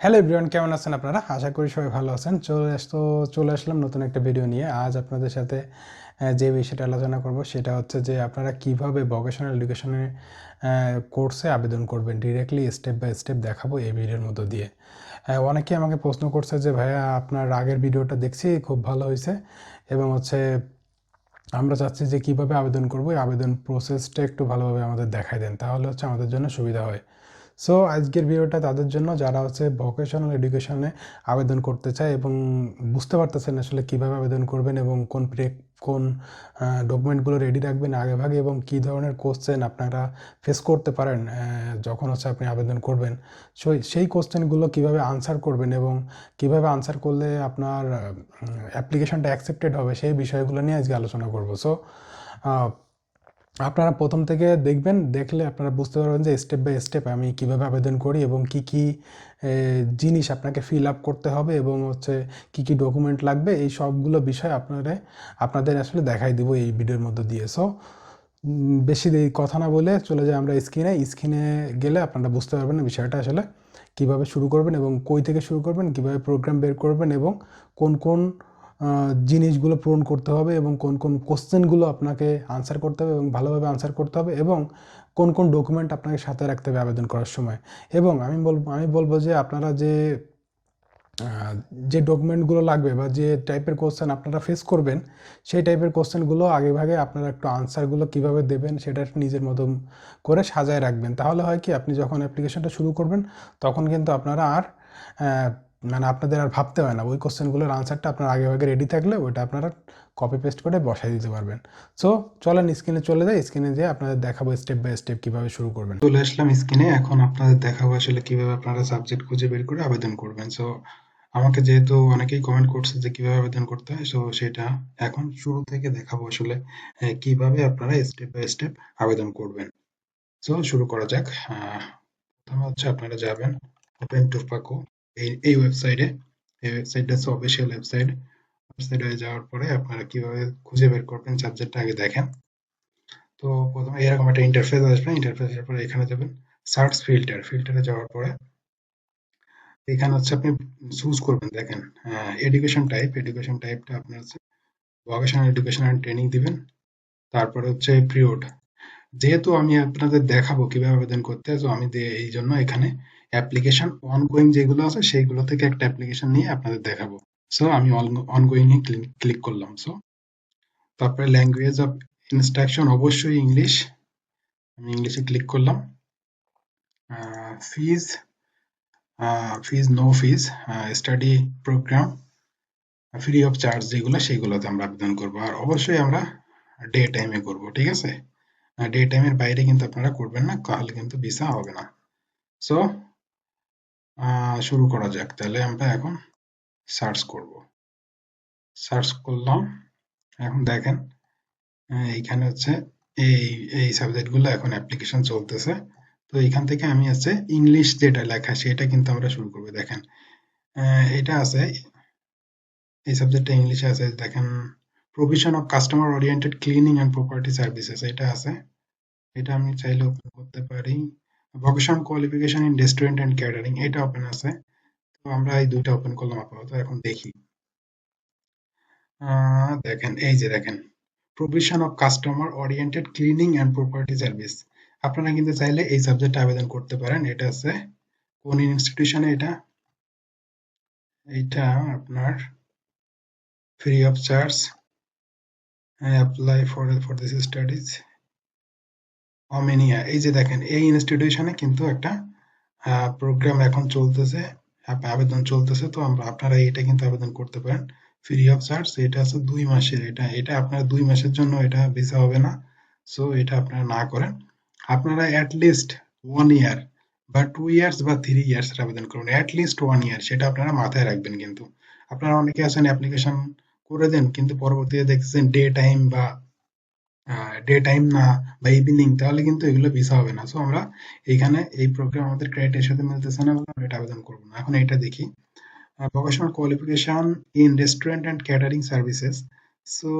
Hello everyone কেমন আছেন আপনারা? আশা করি সবাই ভালো আছেন। চলে আসতো চলে আসলাম নতুন একটা ভিডিও নিয়ে। আজ আপনাদের সাথে যে বিষয়টা আলোচনা করব সেটা হচ্ছে যে আপনারা কীভাবে ভোকেশনাল এডুকেশনের কোর্সে আবেদন করবেন? ডিরেক্টলি স্টেপ বাই স্টেপ দেখাবো এই ভিডিওর মধ্য দিয়ে। আহ, অনেকেই আমাকে প্রশ্ন করছে যে ভাইয়া আপনার আগের ভিডিওটা দেখছি খুব ভালো হয়েছে। এবং হচ্ছে আমরা চাচ্ছি যে কীভাবে আবেদন করব? এই আবেদন প্রসেসটা একটু ভালোভাবে আমাদের দেখায় দেন তাহলে হচ্ছে আমাদের জন্য সুবিধা হয়। সো আজকের ভিডিওটা তাদের জন্য যারা হচ্ছে ভোকেশনাল এডুকেশনে আবেদন করতে চায় এবং বুঝতে পারতেছেন আসলে কীভাবে আবেদন করবেন এবং কোন কোন ডকুমেন্টগুলো রেডি রাখবেন আগেভাগে এবং কী ধরনের কোশ্চেন আপনারা ফেস করতে পারেন যখন হচ্ছে আপনি আবেদন করবেন। সো সেই কোশ্চেনগুলো কীভাবে আনসার করবেন এবং কীভাবে আনসার করলে আপনার অ্যাপ্লিকেশনটা অ্যাকসেপ্টেড হবে সেই বিষয়গুলো নিয়ে আজকে আলোচনা করব। সো আপনারা প্রথম থেকে দেখবেন, দেখলে আপনারা বুঝতে পারবেন যে স্টেপ বাই স্টেপ আমি কীভাবে আবেদন করি এবং কি কি জিনিস আপনাকে ফিল আপ করতে হবে এবং হচ্ছে কি কি ডকুমেন্ট লাগবে, এই সবগুলো বিষয় আপনারা, আপনাদের আসলে দেখাই দিব এই ভিডিওর মধ্যে দিয়ে। সো বেশি কথা না বলে চলে যাই আমরা স্ক্রিনে স্ক্রিনে গেলে আপনারা বুঝতে পারবেন বিষয়টা আসলে কীভাবে শুরু করবেন এবং কই থেকে শুরু করবেন, কীভাবে প্রোগ্রাম বের করবেন এবং কোন কোন জিনিসগুলো পূরণ করতে হবে এবং কোন কোন কোশ্চেনগুলো আপনাকে আনসার করতে হবে এবং ভালোভাবে আনসার করতে হবে এবং কোন কোন ডকুমেন্ট আপনাকে সাথে রাখতে হবে আবেদন করার সময়। এবং আমি বলব আমি বলব যে আপনারা যে যে ডকুমেন্টগুলো লাগবে বা যে টাইপের কোশ্চেন আপনারা ফেস করবেন, সেই টাইপের কোশ্চেনগুলো আগেভাগে আপনারা একটু আনসারগুলো কীভাবে দেবেন সেটা নিজের মতো করে সাজায় রাখবেন। তাহলে হয় কি, আপনি যখন অ্যাপ্লিকেশনটা শুরু করবেন, তখন কিন্তু আপনারা আর মানে আপনাদের আর ভাবতে হয় না। ওই কোশ্চেনগুলোর আনসারটা আপনার আগে আগে রেডি থাকলে ওইটা আপনারা কপি পেস্ট করে বসাই দিতে পারবেন। সো চলেন স্ক্রিনে চলে যায় স্ক্রিনে যেয়ে আপনাদের দেখাবো স্টেপ বাই স্টেপ কীভাবে শুরু করবেন। চলে আসলাম স্ক্রিনে এখন আপনাদের দেখাবো আসলে কীভাবে আপনারা সাবজেক্ট খুঁজে বের করে আবেদন করবেন। সো আমাকে যেহেতু অনেকেই কমেন্ট করছে যে কীভাবে আবেদন করতে হয় সো সেটা এখন শুরু থেকে দেখাবো আসলে কীভাবে আপনারা স্টেপ বাই স্টেপ আবেদন করবেন। সো শুরু করা যাক। প্রথমে হচ্ছে আপনারা যাবেন ওপেন টু পাকো এই ওয়েবসাইটে এই ওয়েবসাইটটা হচ্ছে অফিসিয়াল ওয়েবসাইট ওয়েবসাইটে যাওয়ার পরে আপনারা কীভাবে খুঁজে বের করবেন সাবজেক্টটা আগে দেখেন। তো প্রথমে এরকম একটা ইন্টারফেস আসবে ইন্টারফেসের পরে এখানে যাবেন সার্চ ফিল্টার ফিল্টারে যাওয়ার পরে এখানে হচ্ছে আপনি চুজ করবেন, দেখেন এডুকেশন টাইপ এডুকেশন টাইপটা আপনার হচ্ছে ভোকেশনাল এডুকেশন অ্যান্ড ট্রেনিং দিবেন। তারপরে হচ্ছে পিরিয়ড যেহেতু আমি আপনাদের দেখাবো কীভাবে আবেদন করতে হয়, তো আমি এই জন্য এখানে অ্যাপ্লিকেশন অনগোয়িং যেগুলো আছে, সেইগুলো থেকে একটা অ্যাপ্লিকেশন নিয়ে আপনাদের দেখাবো। সো আমি অনগোয়িং এ ক্লিক করলাম। সো তারপরে ল্যাঙ্গুয়েজ অফ ইনস্ট্রাকশন অবশ্যই ইংলিশ আমি ইংলিশে ক্লিক করলাম। Fees fees no fees study programme free of charge যেগুলো সেইগুলোতে আমরা আবেদন করব। আর অবশ্যই আমরা ডে টাইমে করব, ঠিক আছে? ডে টাইমের বাইরে কিন্তু আপনারা করবেন না তাহলে কিন্তু ভিসা হবে না। সো শুরু করা যাক। তাহলে আমরা এখন সার্চ করব। সার্চ করলাম। এখন দেখেন এইখানে হচ্ছে এই এই সাবজেক্টগুলো এখন অ্যাপ্লিকেশন চলতেছে। তো এখান থেকে আমি হচ্ছে ইংলিশ যেটা লেখা, সেটা কিন্তু আমরা শুরু করব। দেখেন এটা আছে, এই সাবজেক্টটা ইংলিশে আছে। দেখেন provision of customer oriented cleaning and property services এটা আছে। এটা আমি চাইলে ওপেন করতে পারি। Vocation qualification in restaurant and catering এটা ওপেন আছে। তো আমরা এই দুইটা ওপেন করলাম আপাতত, এখন দেখি। দেখেন, এই যে দেখেন। Provision of customer oriented cleaning and property service আপনারা কিন্তু চাইলে এই সাবজেক্টে আবেদন করতে পারেন। এটা আছে, কোন ইনস্টিটিউশনে এটা? এটা আপনার free of charge apply for for this studies অমেনিয়া এই যে দেখেন, এই ইনস্টিটিউশনে কিন্তু একটা প্রোগ্রাম এখন চলতেছে আবেদন চলতেছে। তো আপনারা এটা কিন্তু আবেদন করতে পারেন। ফ্রি অফ চার্জ এটা আছে দুই মাসের। এটা এটা আপনার দুই মাসের জন্য এটা ভিসা হবে না। সো এটা আপনারা না করেন। আপনারা অ্যাটলিস্ট ওয়ান ইয়ার বা টু ইয়ার্স বা থ্রি ইয়ার্স আবেদন করুন। অ্যাট লিস্ট ওয়ান ইয়ার সেটা আপনারা মাথায় রাখবেন কিন্তু। আপনারা অনেকে আছেন অ্যাপ্লিকেশন করে দেন, কিন্তু পরবর্তীতে দেখছেন ডে টাইম বা ডে টাইম না বা ইভিনিং তাহলে কিন্তু এগুলো ভিসা হবে না। সো আমরা এইখানে এই প্রোগ্রাম আমাদের ক্রাইটেরিয়ার সাথে মিলতেছে না আমরা এটা আবেদন করব না। এখন এটা দেখি। Vocational qualification in restaurant and catering services so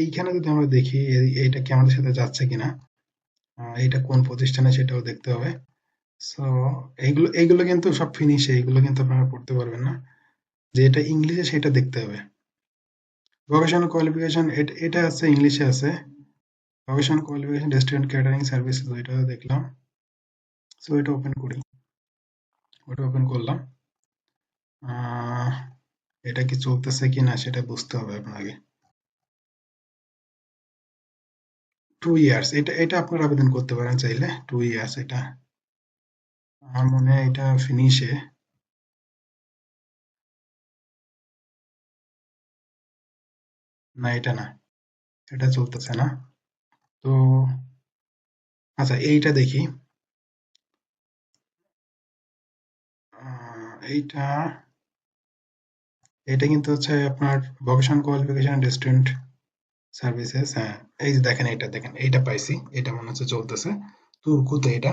এইখানে যদি আমরা দেখি এইটা কি আমাদের সাথে যাচ্ছে কিনা এটা কোন প্রতিষ্ঠানে সেটাও দেখতে হবে। সো এইগুলো এইগুলো কিন্তু সব ফিনিশে এইগুলো কিন্তু আপনারা পড়তে পারবেন না। যে এটা ইংলিশে সেটা দেখতে হবে। ভোকেশনাল কোয়ালিফিকেশন এটা আছে, ইংলিশে আছে। Vocational qualification restaurant catering service ওইটা দেখলাম। সো এটা ওপেন করি। ওটা ওপেন করলাম। এটা কি চলতেছে কি না সেটা বুঝতে হবে আপনাকে। টু ইয়ার্স এটা এটা আপনারা আবেদন করতে পারেন চাইলে। টু ইয়ার্স এটা। আমার মনে হয় এটা ফিনিশে না, এটা না। এটা চলতেছে না। তো আচ্ছা এইটা দেখি। এইটা এটা কিন্তু হচ্ছে আপনার ভোকেশনাল কোয়ালিফিকেশন রেস্টুরেন্ট সার্ভিসেস হ্যাঁ। এই যে দেখেন এটা দেখেন, এইটা পাইছি এটা মনে হচ্ছে চলতেছে। তুর্কুতে এটা।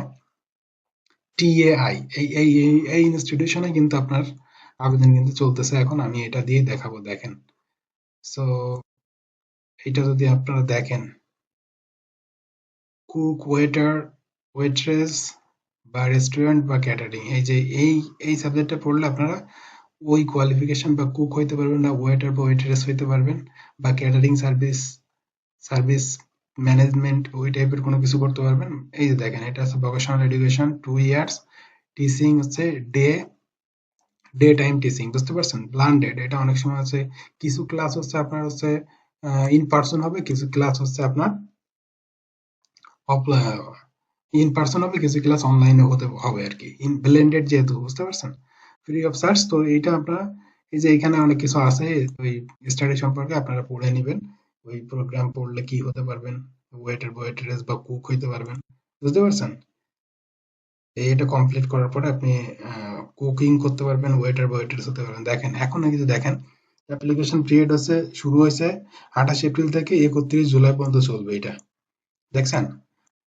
টিএআই এই এই এই ইনস্টিটিউশনে কিন্তু আপনার আবেদন কিন্তু চলতেছে এখন, আমি এটা দিয়ে দেখাবো, দেখেন। সো এটা যদি আপনারা দেখেন কুক ওয়েটার ওয়েট্রেস বা রেস্টুরেন্ট বা ক্যাটারিং এই যে এই এই সাবজেক্টটা পড়লে আপনারা ওই কোয়ালিফিকেশন বা কুক হইতে পারবেন না ওয়েটার বা ওয়েট্রেস হইতে পারবেন বা ক্যাটারিং সার্ভিস সার্ভিস ম্যানেজমেন্ট ওই টাইপের কোনো কিছু করতে পারবেন। এই যে দেখেন, এটা আছে vocational education two years teaching হচ্ছে ডে ডে টাইম টিচিং বুঝতে পারছেন? ব্লান্ডেড এটা অনেক সময় আছে কিছু ক্লাস হচ্ছে আপনার হচ্ছে ইন পার্সন হবে, কিছু ক্লাস হচ্ছে আপনার ইন পার্সন হবে কিছু ক্লাস অনলাইনে হতে হবে আর কি। ইন ব্লেন্ডেড যেহেতু, বুঝতে পারছেন? ফ্রি অফ চার্জ তো এইটা আপনারা এই যে এখানে অনেক কিছু আছে, ওই স্টাডি সম্পর্কে আপনারা পড়ে নেবেন। ওই প্রোগ্রাম পড়লে কি হতে পারবেন? ওয়েটার ওয়েটারেস বা কুক হইতে পারবেন। বুঝতে পারছেন? এটা কমপ্লিট করার পরে আপনি কুকিং করতে পারবেন ওয়েটার বা ওয়েটারেস হতে পারবেন। দেখেন, এখন কিন্তু দেখেন অ্যাপ্লিকেশন পিরিয়ড হচ্ছে, শুরু হয়েছে আঠাশ এপ্রিল থেকে একত্রিশ জুলাই পর্যন্ত চলবে এটা। দেখছেন?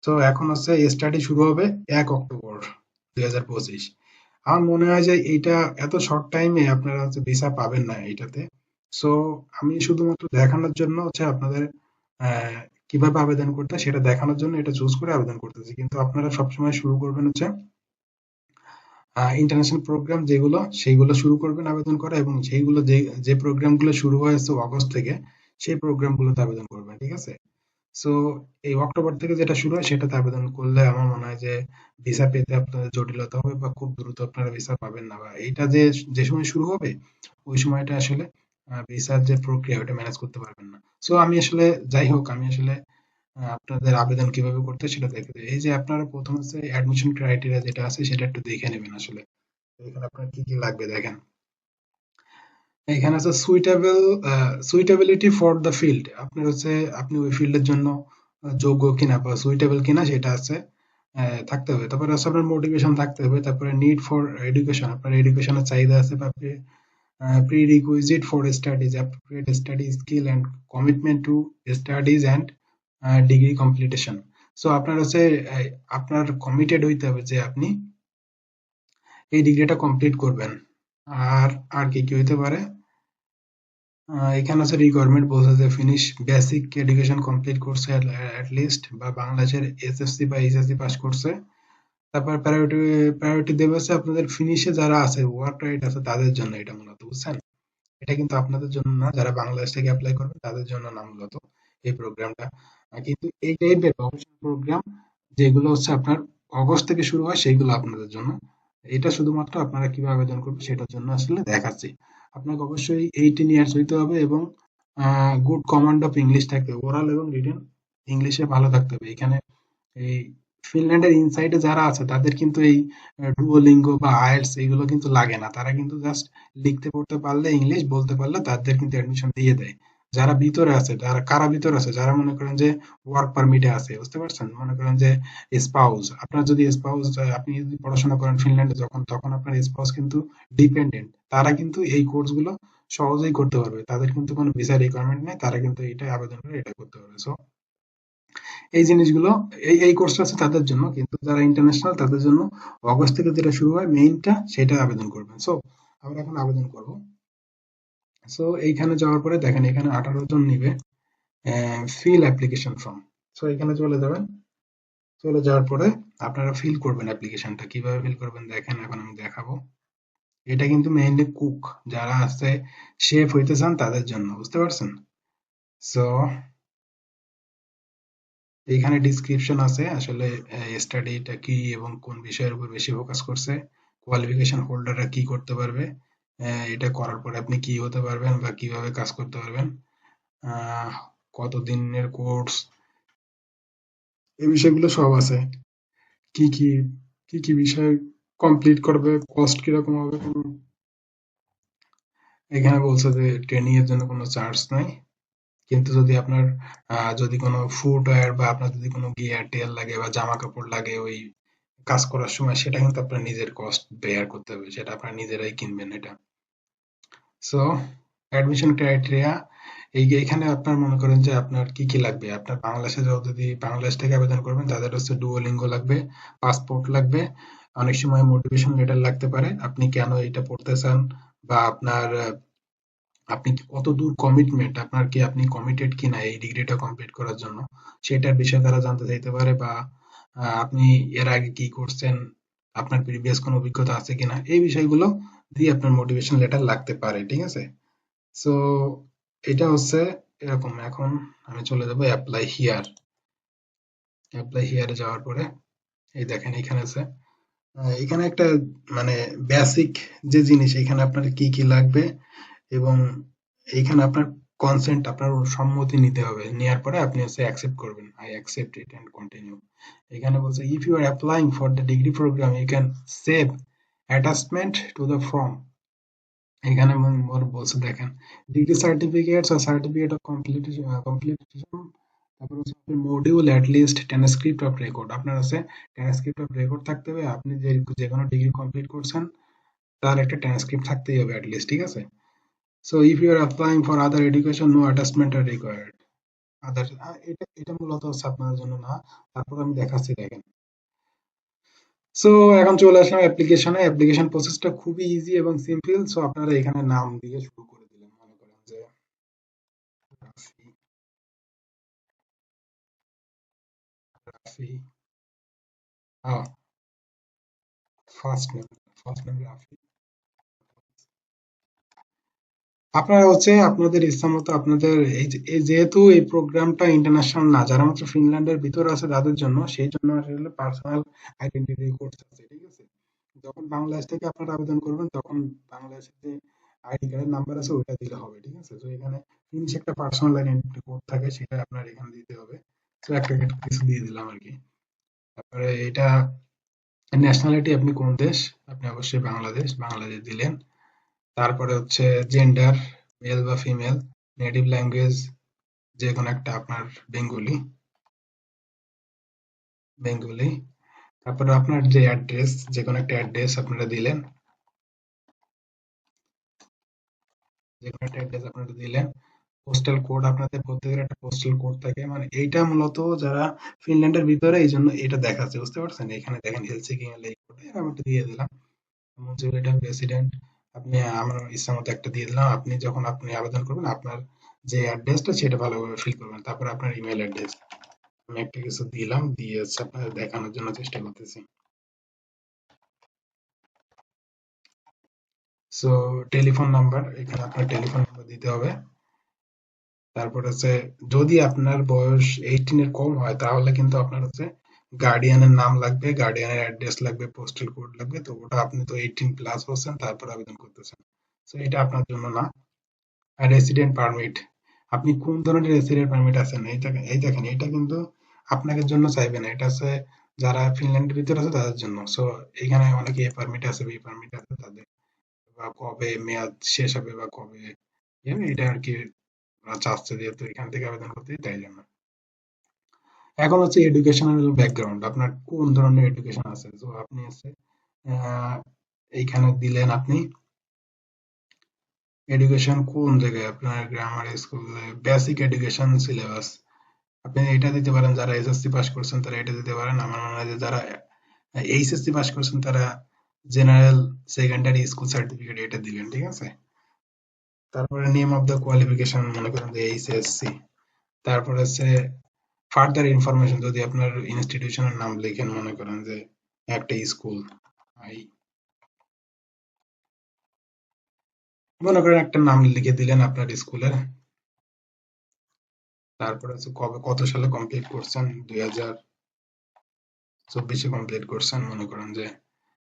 তো এখন হচ্ছে স্টাডি শুরু হবে এক অক্টোবর, দুই হাজার পঁচিশ। আমার মনে হয় যে এইটা এত শর্ট টাইমে আপনারা হচ্ছে ভিসা পাবেন না এইটাতে। সো আমি শুধুমাত্র দেখানোর জন্য হচ্ছে আপনাদের কীভাবে আবেদন করতে সেটা দেখানোর জন্য এটা চুজ করে আবেদন করতেছি। কিন্তু আপনারা সবসময় শুরু করবেন হচ্ছে ইন্টারন্যাশনাল প্রোগ্রাম যেগুলো, সেইগুলো শুরু করবেন আবেদন করা এবং সেইগুলো যে যে প্রোগ্রামগুলো শুরু হয়েছে অগস্ট থেকে, সেই প্রোগ্রামগুলোতে আবেদন করবেন, ঠিক আছে? সো এই অক্টোবর থেকে যেটা শুরু হয় সেটাতে আবেদন করলে আমার মনে হয় যে ভিসা পেতে আপনাদের জটিলতা হবে বা খুব দ্রুত আপনারা ভিসা পাবেন না বা এইটা যে যে সময় শুরু হবে, ওই সময়টা আসলে ভিসার যে প্রক্রিয়া ওটা ম্যানেজ করতে পারবেন না। সো আমি আসলে, যাই হোক, আমি আসলে আপনাদের আবেদন কীভাবে করতে সেটা দেখে। এই যে আপনারা প্রথম হচ্ছে অ্যাডমিশন ক্রাইটেরিয়া যেটা আছে সেটা একটু দেখে নেবেন আসলে। এখানে আপনার কি কি লাগবে দেখেন। এখানে আছে suitable suitability for the field আপনার হচ্ছে, আপনি ওই ফিল্ডের জন্য যোগ্য কিনা বা সুইটেবল কিনা সেটা আছে থাকতে হবে। তারপরে আছে আপনার মোটিভেশন থাকতে হবে, তারপরে নিড ফর এডুকেশন আপনার এডুকেশনের চাহিদা আছে বা prerequisite for studies appropriate study skill and commitment to studies and degree completion so আপনার হচ্ছে আপনার কমিটেড হইতে হবে যে আপনি এই ডিগ্রিটা কমপ্লিট করবেন। আর আর কি কি হইতে পারে? এখানে আছে রিকোয়ারমেন্ট বলছে যে ফিনিশ বেসিক এডুকেশন কমপ্লিট করছে অ্যাট লিস্ট বা বাংলাদেশের এসএসসি বা এইচএসসি পাস করছে। তারপর প্রায়োরিটি প্রায়োরিটি দেবে হচ্ছে আপনাদের ফিনিশে যারা আছে ওয়ার্ক রাইট আছে, তাদের জন্য এটা মূলত, বুঝছেন? এটা কিন্তু আপনাদের জন্য না, যারা বাংলাদেশ থেকে অ্যাপ্লাই করবে, তাদের জন্য না মূলত এই প্রোগ্রামটা কিন্তু এই টাইপের প্রফেশনাল প্রোগ্রাম যেগুলো হচ্ছে আপনার অগস্ট থেকে শুরু হয় সেইগুলো আপনাদের জন্য এটা শুধুমাত্র আপনারা কীভাবে আবেদন করবেন সেটার জন্য আসলে দেখাচ্ছি। আপনাকে অবশ্যই এইটিন ইয়ার্স হইতে হবে এবং গুড কমান্ড অফ ইংলিশ থাকতে হবে ওরাল এবং রিটেন ইংলিশে ভালো থাকতে হবে। এখানে এই ফিনল্যান্ডের ইনসাইডে যারা আছে, তাদের কিন্তু এই ডুওলিঙ্গো বা আইএলটিএস এগুলো কিন্তু লাগে না। তারা কিন্তু জাস্ট লিখতে পড়তে পারলে ইংলিশ বলতে পারলে তাদের কিন্তু অ্যাডমিশন দিয়ে দেয়। যারা ভিতরে আছে, যারা, কারা ভিতরে আছে? যারা মনে করেন যে ওয়ার্ক পারমিটে আছে, বুঝতে পারছেন? মনে করেন যে স্পাউস আপনার যদি স্পাউস আপনি যদি পড়াশোনা করেন ফিনল্যান্ডে, যখন, তখন আপনার স্পাউস কিন্তু ডিপেন্ডেন্ট তারা কিন্তু এই কোর্সগুলো সহজেই করতে পারবে। তাদের কিন্তু কোনো ভিসা রিকোয়ারমেন্ট নেই, তারা কিন্তু এটা আবেদন করে এটা করতে পারবে। সো এই জিনিসগুলো, এই এই কোর্সটা আছে তাদের জন্য, কিন্তু যারা ইন্টারন্যাশনাল তাদের জন্য অগস্ট থেকে যেটা শুরু হয় মেইনটা সেটা আবেদন করবেন। সো আমরা এখন আবেদন করব। সো এইখানে যাওয়ার পরে দেখেন এখানে আঠারো জন নিবে ফিল অ্যাপ্লিকেশন ফর্ম সো এখানে চলে যাবেন। চলে যাওয়ার পরে আপনারা ফিল করবেন অ্যাপ্লিকেশনটা কীভাবে ফিল করবেন দেখেন, এখন আমি দেখাবো। এটা কিন্তু মেইনলি কুক যারা আছে শেফ হইতে চান তাদের জন্য, বুঝতে পারছেন? সো এইখানে ডিসক্রিপশন আছে, আসলে স্টাডিটা কি এবং কোন বিষয়ের উপর বেশি ফোকাস করছে কোয়ালিফিকেশন হোল্ডাররা কি করতে পারবে এটা করার পরে আপনি কি হতে পারবেন বা কীভাবে কাজ করতে পারবেন? আহ, কত দিনের কোর্স? এই বিষয়গুলো সব আছে। কি কি কি কি বিষয় কমপ্লিট করবে? কস্ট কীরকম হবে? এখানে বলছে যে ট্রেনিং এর জন্য কোনো চার্জ নাই। কিন্তু যদি আপনার যদি কোনো ফুটওয়্যার বা আপনার যদি কোনো গিয়ার টিয়ার লাগে বা জামা কাপড় লাগে ওই কাজ করার সময় সেটা কিন্তু আপনার নিজের কস্ট বেয়ার করতে হবে, সেটা আপনার নিজেরাই কিনবেন এটা। সো অ্যাডমিশন ক্রাইটেরিয়া এই এখানে আপনার মনে করেন যে আপনার কি কি লাগবে? আপনার বাংলাদেশে যদি বাংলাদেশ থেকে আবেদন করবেন, তাদের হচ্ছে ডুওলিঙ্গো লাগবে পাসপোর্ট লাগবে, অনেক সময় মোটিভেশন লেটার লাগতে পারে, আপনি কেন এটা পড়তে চান বা আপনার, আপনি কত দূর কমিটমেন্ট আপনার কি আপনি কমিটেড কিনা এই ডিগ্রিটা কমপ্লিট করার জন্য, সেটার বিষয়ে তারা জানতে চাইতে পারে বা আপনি এর আগে কি করছেন? আপনার প্রিভিয়াস কোনো অভিজ্ঞতা আছে কিনা? এই বিষয়গুলো দিয়ে আপনার মোটিভেশন লেটার লাগতে পারে, ঠিক আছে? সো এটা হচ্ছে এরকম। এখন আমি চলে যাব অ্যাপ্লাই হিয়ার অ্যাপ্লাই হিয়ারে যাওয়ার পরে, এই দেখেন এখানে আছে। এখানে একটা মানে বেসিক যে জিনিস, এখানে আপনার কি কি লাগবে এবং এখানে আপনার কনসেন্ট আপনার সম্মতি নিতে হবে। নেওয়ার পরে আপনি হচ্ছে অ্যাকসেপ্ট করবেন। I accept it and continue এখানে বলছে if you are applying for the degree programme you can save attachment to the form এখানে বলছে, দেখেন ডিগ্রি সার্টিফিকেটস আর সার্টিফিকেট অফ কমপ্লিটেশন কমপ্লিটেশন তারপর হচ্ছে module at least transcript of record আপনার আছে ট্রান্সক্রিপ্ট অফ রেকর্ড থাকতে হবে। আপনি যে যে কোনো ডিগ্রি কমপ্লিট করছেন, তার একটা ট্রান্সক্রিপ্ট থাকতেই হবে অ্যাট লিস্ট ঠিক আছে? So if you are applying for other education no attachment are required other এটা এটা মূলত হচ্ছে আপনাদের জন্য না। তারপর আমি দেখাচ্ছি, দেখেন। সো এখন চলে আসলাম অ্যাপ্লিকেশনে অ্যাপ্লিকেশন প্রসেসটা খুবই ইজি এবং সিম্পল সো আপনারা এখানে নাম দিয়ে শুরু করে দিলেন, মনে করেন যে, Rafi Rafi first name first name Rafi. আপনারা হচ্ছে আপনাদের ইচ্ছা মতো আপনাদের যেহেতু এই প্রোগ্রামটা ইন্টারন্যাশনাল না, যারা মাত্র ফিনল্যান্ডের ভিতরে আছে তাদের জন্য, সেই জন্য আসলে পার্সোনাল আইডেন্টিটি কোর্স আছে, ঠিক আছে? যখন বাংলাদেশ থেকে আপনারা আবেদন করবেন, তখন বাংলাদেশের যে আইডি কার্ডের নাম্বার আছে, ওইটা দিলে হবে, ঠিক আছে? তো এখানে ফিনিশ একটা পার্সোনাল আইডেন্টিটি কোড থাকে, সেটা আপনার এখানে দিতে হবে। তো একটা কিছু দিয়ে দিলাম আর কি। তারপরে এটা ন্যাশনালিটি আপনি কোন দেশ? আপনি অবশ্যই বাংলাদেশ বাংলাদেশ দিলেন। তারপরে হচ্ছে জেন্ডার মেল বা ফিমেল নেটিভ ল্যাঙ্গুয়েজ যে কোনো একটা আপনার বেঙ্গলি বেঙ্গলি। তারপরে আপনার যে অ্যাড্রেস যে কোনো একটা অ্যাড্রেস আপনারা দিলেন। যে কোনো একটা অ্যাড্রেস আপনারা দিলেন। পোস্টাল কোড আপনাদের প্রত্যেকের একটা পোস্টাল কোড থাকে। মানে এইটা মূলত যারা ফিনল্যান্ডের ভিতরে, এই জন্য এটা দেখাচ্ছে। বুঝতে পারছেন? এখানে দেখেন হেলসিকি এই কোড আমি দিয়ে দিলাম। প্রেসিডেন্ট আপনি, আমার ইচ্ছা মতো একটা দিয়ে দিলাম। আপনি যখন আপনি আবেদন করবেন, আপনার যে অ্যাড্রেসটা সেটা ভালোভাবে ফিল করবেন। তারপর আপনার ইমেল অ্যাড্রেস আমি একটা কিছু দিলাম, দিয়ে হচ্ছে দেখানোর জন্য চেষ্টা করতেছি। সো টেলিফোন নাম্বার এখানে আপনার টেলিফোন নাম্বার দিতে হবে। তারপর হচ্ছে, যদি আপনার বয়স এইটিন এর কম হয়, তাহলে কিন্তু আপনার হচ্ছে গার্ডিয়ানের নাম লাগবে গার্ডিয়ানের অ্যাড্রেস লাগবে পোস্টাল কোড লাগবে, তো ওটা আপনি তো এইটিন প্লাস হচ্ছেন, তারপর আবেদন করতেছেন। তো এটা আপনার জন্য না। আর রেসিডেন্ট পারমিট আপনি কোন ধরনের রেসিডেন্ট পারমিট আছেন এই দেখেন এই দেখেন এটা কিন্তু আপনাকে জন্য চাইবে না। এটা আছে যারা ফিনল্যান্ডের ভিতরে আছে, তাদের জন্য। সো এখানে অনেকে এ পারমিট আছে বি পারমিট আছে তাদের। বা কবে মেয়াদ শেষ হবে বা কবে এটা আর কি ওরা চাচ্ছে যেহেতু এখান থেকে আবেদন করতে তাই জন্য এখন হচ্ছে এডুকেশনাল ব্যাকগ্রাউন্ড আপনার কোন ধরনের এডুকেশন আছে? তো আপনি আহ, এইখানে দিলেন আপনি। এডুকেশন কোন জায়গায়? আপনার grammar school basic education syllabus আপনি এটা দিতে পারেন যারা এসএসসি পাস করছেন তারা এটা দিতে পারেন। আমার মনে হয় যে যারা এইচএসসি পাস করছেন তারা জেনারেল সেকেন্ডারি স্কুল সার্টিফিকেট এটা দিবেন ঠিক আছে? তারপরে নেম অফ দ্য কোয়ালিফিকেশন মনে করেন যে এইচএসসি তারপর হচ্ছে ফার্দার ইনফরমেশন যদি আপনার ইনস্টিটিউশনের নাম লেখেন, মনে করেন যে একটা স্কুল আই মনে করেন একটা নাম লিখে দিলেন আপনার স্কুলের তারপরে হচ্ছে কবে, কত সালে কমপ্লিট করছেন? দুই হাজার চব্বিশে কমপ্লিট করছেন, মনে করেন যে।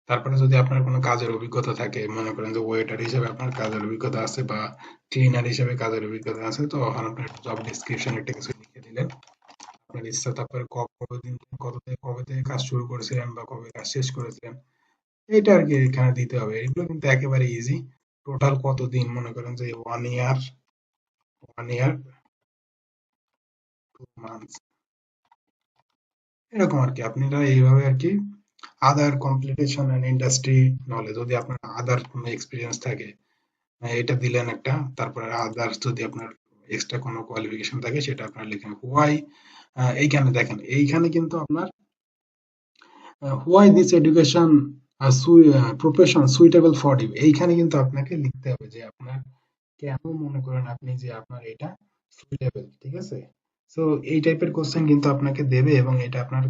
তারপরে যদি আপনার কোনো কাজের অভিজ্ঞতা থাকে, মনে করেন যে ওয়েটার হিসেবে আপনার কাজের অভিজ্ঞতা আছে বা ক্লিনার হিসেবে কাজের অভিজ্ঞতা আছে, তো ওখানে আপনার জব ডিসক্রিপশন একটা কিছু লিখে দিলেন। আপনার ইচ্ছা তারপরে কবে দিন কত থেকে কবে থেকে কাজ শুরু করেছিলেন বা কবে কাজ শেষ করেছিলেন এটা আর কি এখানে দিতে হবে। এগুলো কিন্তু একেবারে ইজি টোটাল কত দিন মনে করেন যে one year one year two এরকম আর কি। আপনারা এইভাবে আর কি other completion and industry knowledge যদি আপনার আদার কোনো এক্সপিরিয়েন্স থাকে এটা দিলেন একটা, তারপরে আদার্স যদি আপনার এক্সট্রা কোনো কোয়ালিফিকেশন থাকে, সেটা আপনার লিখেন হোয়াই এইখানে দেখেন, এইখানে কিন্তু আপনার why this education profession suitable for you এইখানে কিন্তু আপনাকে লিখতে হবে যে আপনার কেন মনে করেন আপনি যে আপনার এটা সুইটেবল ঠিক আছে? সো এই টাইপের কোশ্চেন কিন্তু আপনাকে দেবে এবং এটা আপনার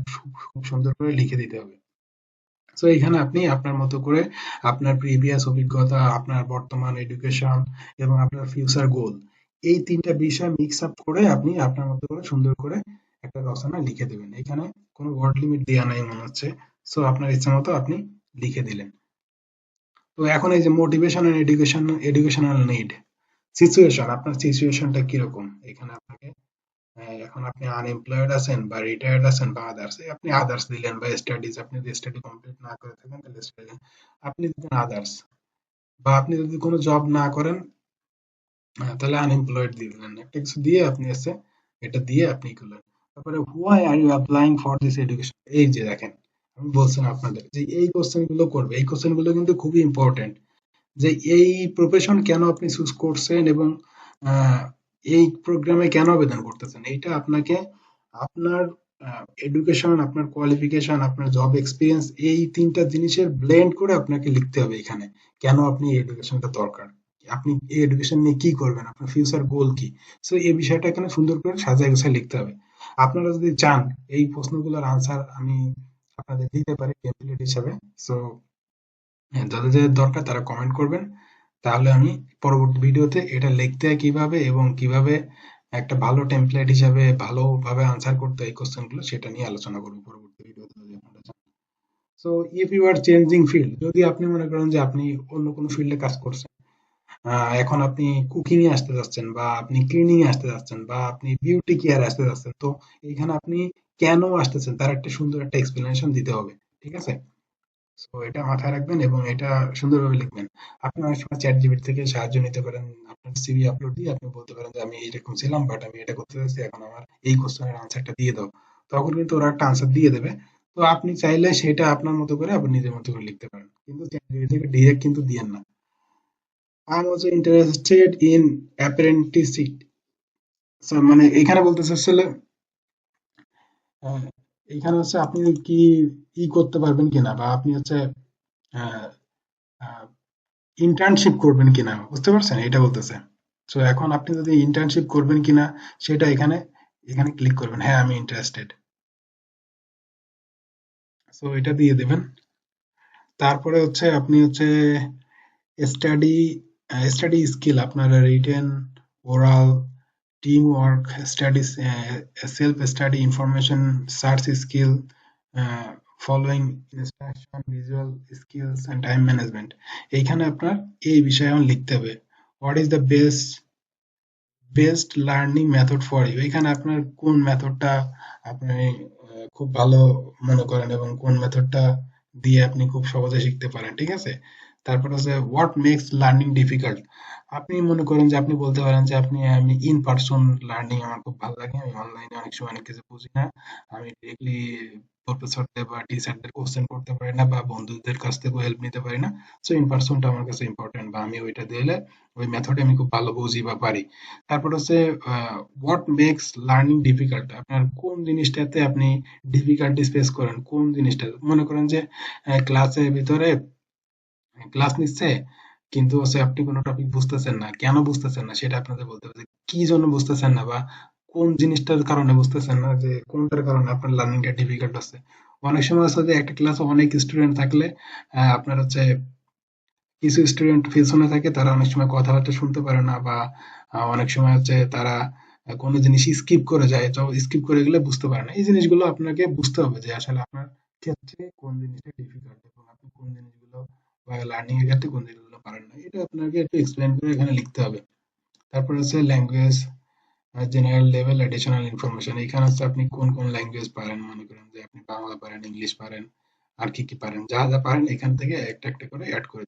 খুব সুন্দর করে লিখে দিতে হবে। সো এখানে আপনি আপনার মতো করে আপনার প্রিভিয়াস অভিজ্ঞতা, আপনার বর্তমান এডুকেশন এবং আপনার ফিউচার গোল এই তিনটা বিষয় মিক্স আপ করে আপনি আপনার মতো করে সুন্দর করে একটা রচনা লিখে দেবেন। এখানে কোনো ওয়ার্ড লিমিট দেওয়া নাই মনে হচ্ছে। সো আপনার ইচ্ছা মতো আপনি লিখে দিলেন। তো এখন এই যে motivation and education educational need situation আপনার সিচুয়েশনটা কীরকম? এখানে আপনাকে এখন আপনি আনএমপ্লয়েড আছেন বা রিটায়ার্ড আছেন বা আদার্স আপনি আদার্স দিলেন বা স্টাডিজ আপনি যদি স্টাডি কমপ্লিট না করে থাকেন, তাহলে study আপনি দিলেন আদার্স বা আপনি যদি কোনো জব না করেন তাহলে আনএমপ্লয়েড দিয়ে দিলেন। একটা কিছু দিয়ে আপনি এসে, এটা দিয়ে আপনি করলেন। তারপরে why are you applying for this education এই যে দেখেন, আমি বলছিলাম আপনাদের যে এই কোশ্চেনগুলো করবে, এই কোশ্চেনগুলো কিন্তু খুবই ইম্পর্টেন্ট যে এই প্রফেশন কেন আপনি চুজ করছেন এবং এই প্রোগ্রামে কেন আবেদন করতেছেন? এইটা আপনাকে আপনার এডুকেশন আপনার কোয়ালিফিকেশন আপনার জব এক্সপিরিয়েন্স এই তিনটা জিনিসের ব্লেন্ড করে আপনাকে লিখতে হবে এখানে, কেন আপনি এডুকেশনটা দরকার? আপনি এই এডুকেশন নিয়ে কি করবেন? আপনার ফিউচার গোল কি? সো এই বিষয়টা এখানে সুন্দর করে সাজায় গোছায় লিখতে হবে। আপনারা যদি চান, এই প্রশ্নগুলোর আনসার আমি আপনাদের দিতে পারি টেমপ্লেট হিসাবে। সো যাদের যাদের দরকার তারা কমেন্ট করবেন। তাহলে আমি পরবর্তী ভিডিওতে এটা লিখতে হয় কীভাবে এবং কীভাবে একটা ভালো টেমপ্লেট হিসাবে ভালোভাবে আনসার করতে এই কোশ্চেনগুলো সেটা নিয়ে আলোচনা করব পরবর্তী ভিডিওতে যদি আপনারা চান। So if you are changing field যদি আপনি মনে করেন যে আপনি অন্য কোনো ফিল্ডে কাজ করছেন এখন আপনি কুকিং এ আসতে যাচ্ছেন বা আপনি ক্লিনিং এ আসতে যাচ্ছেন বা আপনি বিউটি কেয়ার আসতে যাচ্ছেন, তো এখানে আপনি কেন আসতেছেন? তার একটা সুন্দর একটা এক্সপ্লেনেশন দিতে হবে, ঠিক আছে? এটা মাথায় রাখবেন এবং এটা সুন্দরভাবে লিখবেন। আপনি অনেক সময় চ্যাট জিপিটি থেকে সাহায্য নিতে পারেন, আপনার সিভি আপলোড দিয়ে আপনি বলতে পারেন যে, আমি এইরকম ছিলাম বাট আমি এটা করতে চাইছি, এখন আমার এই কোশ্চেনের আনসারটা দিয়ে দাও। তখন কিন্তু ওরা একটা আনসার দিয়ে দেবে। তো আপনি চাইলে সেটা আপনার মতো করে আপনি নিজের মতো করে লিখতে পারেন। কিন্তু চ্যাট জিপিটি থেকে ডিরেক্ট কিন্তু দিয়েন না। I am also interested in apprenticeship মানে এখানে বলতে চাচ্ছিলে আহ, এইখানে হচ্ছে আপনি কি ই করতে পারবেন কিনা বা আপনি হচ্ছে ইন্টার্নশিপ করবেন কিনা বুঝতে পারছেন? এটা বলতেছে। সো এখন আপনি যদি ইন্টার্নশিপ করবেন কিনা সেটা এখানে এখানে ক্লিক করবেন। হ্যাঁ আমি ইন্টারেস্টেড সো এটা দিয়ে দেবেন। তারপরে হচ্ছে আপনি হচ্ছে স্টাডি স্টাডি স্কিল আপনার written oral team work studies self study information search skill following instruction visual skills and time management এইখানে আপনার এই বিষয়ে আমার লিখতে হবে। What is the best best learning method for you এখানে আপনার কোন মেথডটা আপনি খুব ভালো মনে করেন এবং কোন মেথডটা দিয়ে আপনি খুব সহজে শিখতে পারেন, ঠিক আছে? তারপর হচ্ছে হোয়াট মেক্স লার্নিং ডিফিকাল্ট আপনি মনে করেন যে, আপনি বলতে পারেন যে, আপনি, আমি ইন পার্সন লার্নিং আমার খুব ভালো লাগে। আমি অনলাইনে অনেক সময় অনেক কিছু বুঝি না। আমি ডিরেক্টলি প্রফেসরদের বা টিচারদের কোশ্চেন করতে পারি না বা বন্ধুদের কাছ থেকেও হেল্প নিতে পারি না। সো ইন পার্সনটা আমার কাছে ইম্পর্টেন্ট বা আমি ওইটা দিলে, ওই মেথডে আমি খুব ভালো বুঝি বা পারি। তারপর হচ্ছে হোয়াট মেক্স লার্নিং ডিফিকাল্ট আপনার কোন জিনিসটাতে আপনি ডিফিকাল্টিস ফেস করেন? কোন জিনিসটা? মনে করেন যে ক্লাসের ভিতরে ক্লাস নিচ্ছে, কিন্তু হচ্ছে আপনি কোনো টপিক বুঝতেছেন না। কেন বুঝতেছেন না? সেটা আপনাদের বলতে হবে কি জন্য বুঝতেছেন না বা কোন জিনিসটার কারণে বুঝতেছেন না? যে কোনটার কারণে আপনার লার্নিংটা ডিফিকাল্ট হচ্ছে? অনেক সময় আছে যে একটা ক্লাসে অনেক স্টুডেন্ট থাকলে আপনার হচ্ছে কিছু স্টুডেন্ট পেছনে থাকে, তারা অনেক সময় কথাবার্তা শুনতে পারে না বা অনেক সময় হচ্ছে তারা কোনো জিনিস স্কিপ করে যায়, তো স্কিপ করে গেলে বুঝতে পারে না। এই জিনিসগুলো আপনাকে বুঝতে হবে যে আসলে আপনার ক্ষেত্রে কোন জিনিসটা ডিফিকাল্ট এবং আপনি কোন জিনিসগুলো লার্নিং এর ক্ষেত্রে কোন জিনিসগুলো পারেন না। এটা আপনাকে একটু এক্সপ্লেন করে এখানে লিখতে হবে। তারপর language general level additional information এখানে আপনি কোন কোন ল্যাঙ্গুয়েজ পারেন? মনে করেন যে আপনি বাংলা পারেন, ইংলিশ পারেন, আর কি কি পারেন? যা যা পারেন, এখান থেকে একটা একটা করে অ্যাড করে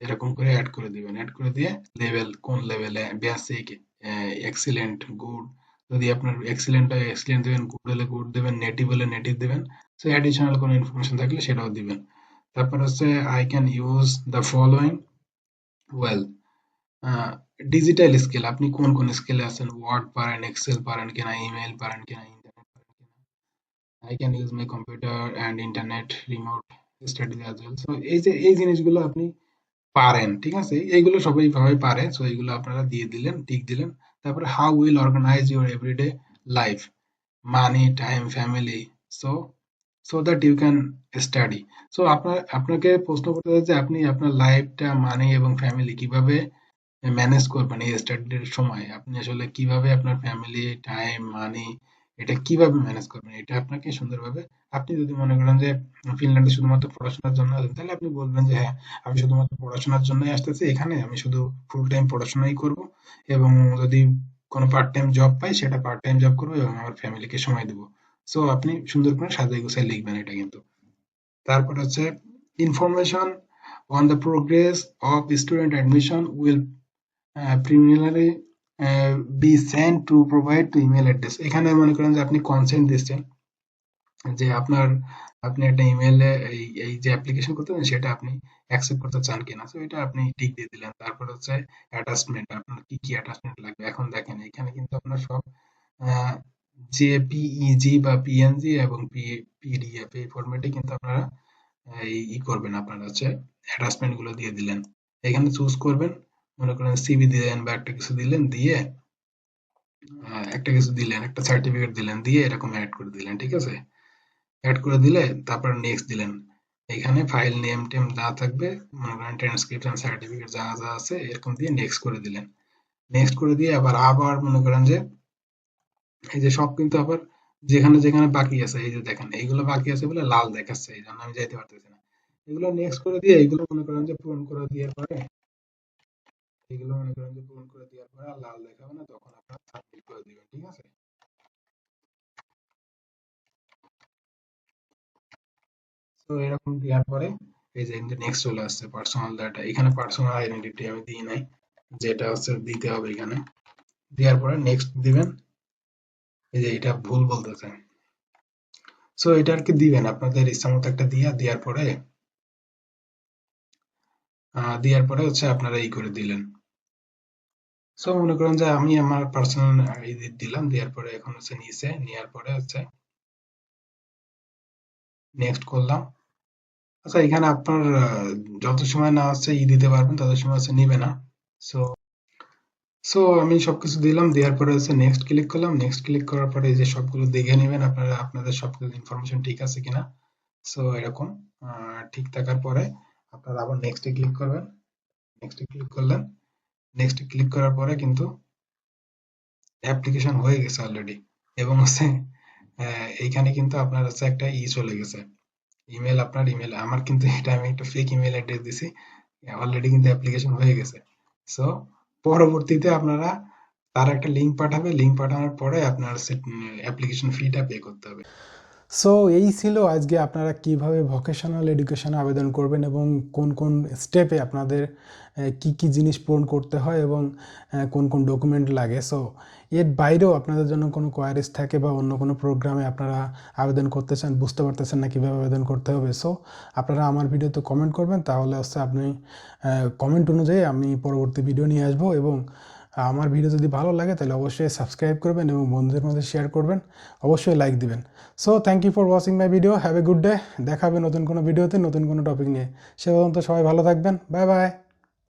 এরকম করে অ্যাড করে দিবেন। অ্যাড করে দিয়ে লেভেল কোন লেভেলে বেসিক এক্সিলেন্ট গুড যদি আপনার এক্সিলেন্ট হয় এক্সিলেন্ট দিবেন গুড হলে গুড দিবেন নেটিভ হলে নেটিভ দিবেন। সো অ্যাডিশনাল কোনো ইনফরমেশন থাকলে সেটাও দিবেন। তারপর হচ্ছে I can use the following well digital scale আপনি কোন কোন স্কিলে আছেন? ওয়ার্ড পারেন এক্সেল পারেন কিনা ইমেল পারেন কিনা ইন্টারনেট পারেন কিনা? I can use my computer and internet remote study as well so এই যে, এই জিনিসগুলো আপনি পারেন, ঠিক আছে? এইগুলো সবাই ভাবে পারে। সো এইগুলো আপনারা দিয়ে দিলেন টিক দিলেন। তারপরে how will organise your everyday life money time family so so that you can study so আপনার, আপনাকে প্রশ্ন করতে হবে যে আপনি আপনার লাইফটা মানি এবং ফ্যামিলি কীভাবে ম্যানেজ করবেন এই স্টাডির সময়? আপনি আসলে কীভাবে আপনার ফ্যামিলি টাইম মানি এটা কীভাবে ম্যানেজ করবেন? এটা আপনাকে সুন্দরভাবে, আপনি যদি মনে করেন যে ফিনল্যান্ডে শুধুমাত্র পড়াশোনার জন্য তাহলে আপনি বলবেন যে হ্যাঁ আমি শুধুমাত্র পড়াশোনার জন্যই আসতেছি, এখানে আমি শুধু ফুল টাইম পড়াশোনাই করব এবং যদি কোনো পার্ট টাইম জব পাই, সেটা পার্ট টাইম জব করব এবং আমার ফ্যামিলিকে সময় দেবো। সো আপনি সুন্দর করে সাজাই গুছাই লিখবেন এটা কিন্তু। তারপর হচ্ছে information on the progress of student admission will preliminary be send to provide to email address এখানে মনে করেন যে আপনি কনসেন্ট দিচ্ছেন, যে আপনার, আপনি একটা ইমেলে এই এই যে অ্যাপ্লিকেশন করতে চান সেটা আপনি অ্যাকসেপ্ট করতে চান কিনা। তো এটা আপনি টিক দিয়ে দিলেন। তারপর হচ্ছে অ্যাটাচমেন্ট আপনার কি কি অ্যাটাচমেন্ট লাগবে? এখন দেখেন, এখানে কিন্তু আপনার সব জেপিইজি বা পিএনজি এবং পিডিএফ এই ফরম্যাটে কিন্তু আপনারা ই করবেন আপনারা হচ্ছে অ্যাটাচমেন্টগুলো দিয়ে দিলেন। এখানে চুজ করবেন, মনে করেন সিভি দিলেন বা একটা কিছু দিলেন, দিয়ে একটা কিছু দিলেন, একটা সার্টিফিকেট দিলেন, দিয়ে এরকম অ্যাড করে দিলেন, ঠিক আছে? অ্যাড করে দিলে তারপর নেক্সট দিলেন। এখানে ফাইল নেম টেম যা থাকবে, মনে করেন ট্রান্সক্রিপশন সার্টিফিকেট যা যা আছে, এরকম দিয়ে নেক্সট করে দিলেন। নেক্সট করে দিয়ে আবার আবার মনে করেন যে এই যে সব কিন্তু আবার যেখানে যেখানে বাকি আছে, এই যে দেখেন, এইগুলো বাকি আছে বলে লাল দেখাচ্ছে, এই জন্য আমি যাইতে পারতেছি না। এগুলো নেক্সট করে দিয়ে এগুলো মনে করেন যে পূরণ করে দেওয়ার পরে এগুলো মনে করেন যে পূরণ করে দেওয়ার পরে আর লাল দেখাবে না, তখন আপনারা সাবমিট করে দিবেন, ঠিক আছে? তো এরকম দেওয়ার পরে, এই যে নেক্সট চলে আসছে পার্সোনাল ডাটা এখানে পার্সোনাল আইডেন্টিটি আমি দিই নাই, যেটা হচ্ছে দিতে হবে এখানে। দেওয়ার পরে নেক্সট দিবেন এই যে এটা ভুল বলতেছে সো এটা আর কি দিবেন? আপনাদের ইচ্ছা মতো একটা দিয়া, দেওয়ার পরে দেওয়ার পরে হচ্ছে আপনারা এই করে দিলেন। সো মনে করেন যে আমি আমার পার্সোনাল আইডি দিলাম, দেওয়ার পরে এখন হচ্ছে নিচে, নেওয়ার পরে হচ্ছে নেক্সট করলাম। আচ্ছা এখানে আপনার যত সময় না হচ্ছে ই দিতে পারবেন, তত সময় হচ্ছে নিবে না। সো সো আমি সবকিছু দিলাম, দেওয়ার পরে হচ্ছে নেক্সট ক্লিক করলাম। নেক্সট ক্লিক করার পরে যে সবগুলো দেখে নেবেন, আপনারা, আপনাদের সবগুলো ইনফরমেশন ঠিক আছে কিনা। সো এরকম ঠিক থাকার পরে আপনারা আবার নেক্সটে ক্লিক করবেন। নেক্সটে ক্লিক করলেন। নেক্সটে ক্লিক করার পরে কিন্তু অ্যাপ্লিকেশন হয়ে গেছে অলরেডি এবং হচ্ছে এইখানে কিন্তু আপনার হচ্ছে একটা ই চলে গেছে। ইমেল আপনার ইমেল আমার কিন্তু এটা আমি একটা ফেক ইমেল অ্যাড্রেস দিছি অলরেডি কিন্তু অ্যাপ্লিকেশন হয়ে গেছে। সো পরবর্তীতে আপনারা তার একটা লিংক পাঠাবে। লিংক পাঠানোর পরে আপনার অ্যাপ্লিকেশন ফিটা পে করতে হবে। সো এই ছিল আজকে আপনারা কীভাবে ভোকেশনাল এডুকেশনে আবেদন করবেন এবং কোন কোন স্টেপে আপনাদের কি কি জিনিস পূরণ করতে হয় এবং কোন কোন ডকুমেন্ট লাগে। সো এর বাইরেও আপনাদের জন্য কোনো কোয়ারিজ থাকে বা অন্য কোনো প্রোগ্রামে আপনারা আবেদন করতে চান, বুঝতে পারতেছেন না কীভাবে আবেদন করতে হবে। সো আপনারা আমার ভিডিওতে কমেন্ট করবেন, তাহলে হচ্ছে আপনি কমেন্ট অনুযায়ী আমি পরবর্তী ভিডিও নিয়ে আসব এবং আমার ভিডিও যদি ভালো লাগে, তাহলে অবশ্যই সাবস্ক্রাইব করবেন এবং বন্ধুদের মধ্যে শেয়ার করবেন। অবশ্যই লাইক দিবেন। So thank you for watching my video have a good day দেখা হবে নতুন কোনো ভিডিওতে নতুন কোনো টপিক নিয়ে। সে পর্যন্ত সবাই ভালো থাকবেন। Bye bye